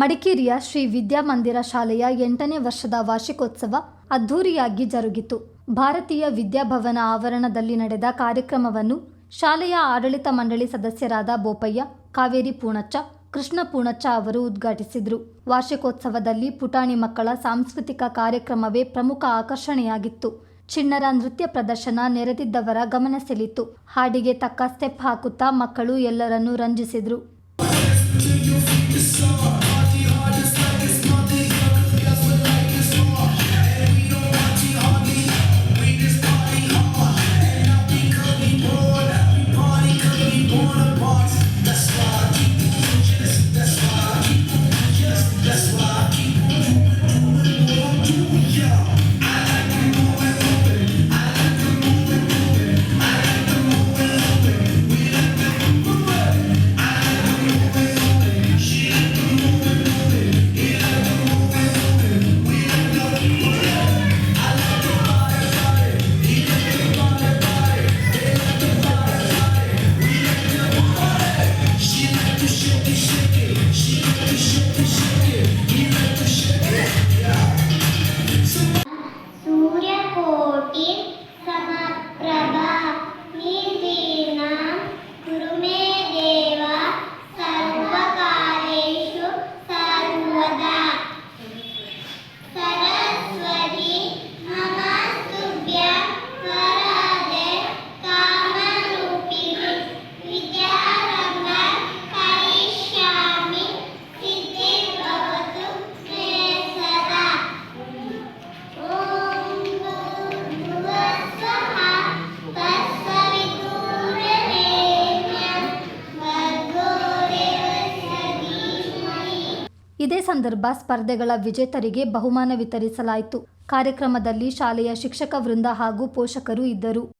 ಮಡಿಕೇರಿಯ ಶ್ರೀ ವಿದ್ಯಾಮಂದಿರ ಶಾಲೆಯ ಎಂಟನೇ ವರ್ಷದ ವಾರ್ಷಿಕೋತ್ಸವ ಅದ್ಧೂರಿಯಾಗಿ ಜರುಗಿತು. ಭಾರತೀಯ ವಿದ್ಯಾಭವನ ಆವರಣದಲ್ಲಿ ನಡೆದ ಕಾರ್ಯಕ್ರಮವನ್ನು ಶಾಲೆಯ ಆಡಳಿತ ಮಂಡಳಿ ಸದಸ್ಯರಾದ ಬೋಪಯ್ಯ, ಕಾವೇರಿ ಪೂಣಚ್ಚ, ಕೃಷ್ಣ ಪೂಣಚ್ಚ ಅವರು ಉದ್ಘಾಟಿಸಿದರು. ವಾರ್ಷಿಕೋತ್ಸವದಲ್ಲಿ ಪುಟಾಣಿ ಮಕ್ಕಳ ಸಾಂಸ್ಕೃತಿಕ ಕಾರ್ಯಕ್ರಮವೇ ಪ್ರಮುಖ ಆಕರ್ಷಣೆಯಾಗಿತ್ತು. ಚಿಣ್ಣರ ನೃತ್ಯ ಪ್ರದರ್ಶನ ನೆರೆದಿದ್ದವರ ಗಮನ ಸೆಳಿತು ಹಾಡಿಗೆ ತಕ್ಕ ಸ್ಟೆಪ್ ಹಾಕುತ್ತಾ ಮಕ್ಕಳು ಎಲ್ಲರನ್ನೂ ರಂಜಿಸಿದರು. ಇದೇ ಸಂದರ್ಭ ಸ್ಪರ್ಧೆಗಳ ವಿಜೇತರಿಗೆ ಬಹುಮಾನ ವಿತರಿಸಲಾಯಿತು. ಕಾರ್ಯಕ್ರಮದಲ್ಲಿ ಶಾಲೆಯ ಶಿಕ್ಷಕ ವೃಂದ ಹಾಗೂ ಪೋಷಕರು ಇದ್ದರು.